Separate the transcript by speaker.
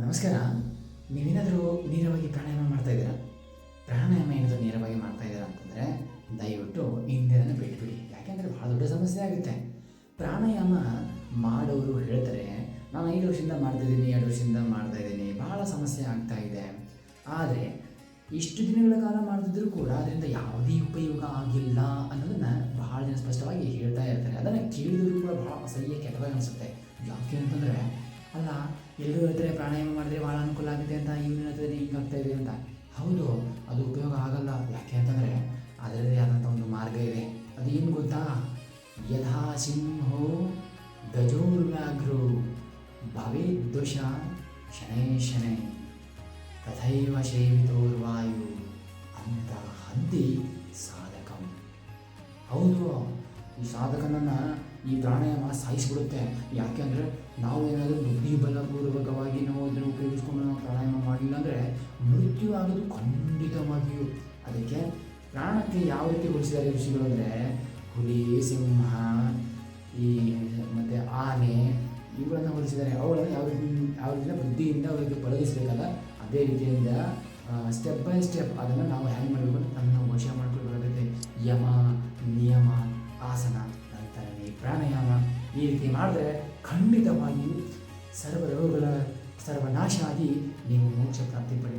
Speaker 1: ನಮಸ್ಕಾರ. ನೀವೇನಾದರೂ ನೇರವಾಗಿ ಪ್ರಾಣಾಯಾಮ ಮಾಡ್ತಾ ಇದ್ದೀರಾ? ಪ್ರಾಣಾಯಾಮ ಏನಾದರೂ ನೇರವಾಗಿ ಮಾಡ್ತಾ ಇದ್ದೀರಾ ಅಂತಂದರೆ ದಯವಿಟ್ಟು ಇಂದಿರನ್ನು ಬಿಟ್ಬಿಡಿ. ಯಾಕೆಂದರೆ ಭಾಳ ದೊಡ್ಡ ಸಮಸ್ಯೆ ಆಗುತ್ತೆ. ಪ್ರಾಣಾಯಾಮ ಮಾಡೋರು ಹೇಳ್ತಾರೆ, ನಾನು ಐದು ವರ್ಷದಿಂದ ಮಾಡ್ತಾಯಿದ್ದೀನಿ ಎರಡು ವರ್ಷದಿಂದ ಮಾಡ್ತಾ ಇದ್ದೀನಿ ಭಾಳ ಸಮಸ್ಯೆ ಆಗ್ತಾ ಇದೆ. ಆದರೆ, ಇಷ್ಟು ದಿನಗಳ ಕಾಲ ಮಾಡ್ತಿದ್ರು ಕೂಡ ಅದರಿಂದ ಯಾವುದೇ ಉಪಯೋಗ ಆಗಿಲ್ಲ ಅನ್ನೋದನ್ನು ಬಹಳ ಜನ ಸ್ಪಷ್ಟವಾಗಿ ಹೇಳ್ತಾ ಇರ್ತಾರೆ. ಅದನ್ನು ಕೇಳಿದ್ರು ಕೂಡ ಭಾಳ ಸರಿಯಾಗಿ ಕೆಟ್ಟವಾಗಿ ಅನಿಸುತ್ತೆ. ಯಾಕೆ ಅಂತಂದರೆ, ಅಲ್ಲ ಎಲ್ಲರೂ ಹೇಳ್ತಾರೆ ಪ್ರಾಣಾಯಾಮ ಮಾಡಿದ್ರೆ ಭಾಳ ಅನುಕೂಲ ಆಗುತ್ತೆ ಅಂತ ಇವನು ಹೇಳ್ತಾರೆ ಹಿಂಗೆ ಆಗ್ತಾ ಅಂತ. ಹೌದು, ಅದು ಉಪಯೋಗ ಆಗಲ್ಲ. ಯಾಕೆ ಅಂತಂದರೆ ಅದರದ್ದೇ ಆದಂಥ ಒಂದು ಮಾರ್ಗ ಇದೆ. ಅದೇನು ಗೊತ್ತಾ? ಯಥಾ ಸಿಂಹೋ ಗಜೋರ್ವ್ಯಾಘ್ರೋ ಭವೇ ದೋಷ ಶನೇ ಶನೇ ತಥೈವ ಶೈವಿತೋರ್ವಾಯು ಅಂತ ಹಂದಿ ಸಾಧಕಂ. ಹೌದು, ಈ ಸಾಧಕನನ್ನು ಈ ಪ್ರಾಣಾಯಾಮ ಸಾಯಿಸಿಬಿಡುತ್ತೆ. ಯಾಕೆಂದರೆ ನಾವು ಏನಾದರೂ ಬುದ್ಧಿ ಬಲಪೂರ್ವಕವಾಗಿ ನಾವು ಅದನ್ನು ಉಪಯೋಗಿಸ್ಕೊಂಡು ನಾವು ಪ್ರಾಣಾಯಾಮ ಮಾಡಲಿಲ್ಲ ಅಂದರೆ ಮೃತ್ಯು ಆಗೋದು ಖಂಡಿತವಾಗಿಯೂ. ಅದಕ್ಕೆ ಪ್ರಾಣಕ್ಕೆ ಯಾವ ರೀತಿ ಹೋಲಿಸಿದ್ದಾರೆ ಋಷಿಗಳು ಅಂದರೆ ಹುಲಿ, ಸಿಂಹ, ಈ ಮತ್ತು ಆನೆ ಇವುಗಳನ್ನು ಹೋಲಿಸಿದ್ದಾರೆ ಅವುಗಳನ್ನು ಯಾವ ಯಾವ ರೀತಿಯ ಬುದ್ಧಿಯಿಂದ ಅವರಿಗೆ ಪಳಗಿಸಬೇಕಲ್ಲ ಅದೇ ರೀತಿಯಿಂದ ಸ್ಟೆಪ್ ಬೈ ಸ್ಟೆಪ್ ಅದನ್ನು ನಾವು ಹ್ಯಾಂಗ್ ಮಾಡಬೇಕು ಅಂತ ತನ್ನ ವಶ ಮಾಡ್ಕೊಳ್ಬೇಕಾಗುತ್ತೆ. ಯಮ, ನಿಯಮ, ಆಸನ. ಪ್ರಾಣಾಯಾಮ ಈ ರೀತಿ ಮಾಡಿದ್ರೆ ಖಂಡಿತವಾಗಿಯೂ ಸರ್ವ ರೋಗಗಳ ಸರ್ವನಾಶ ಆಗಿ ನೀವು ಮೋಕ್ಷ ಪ್ರಾಪ್ತಿ ಪಡಿ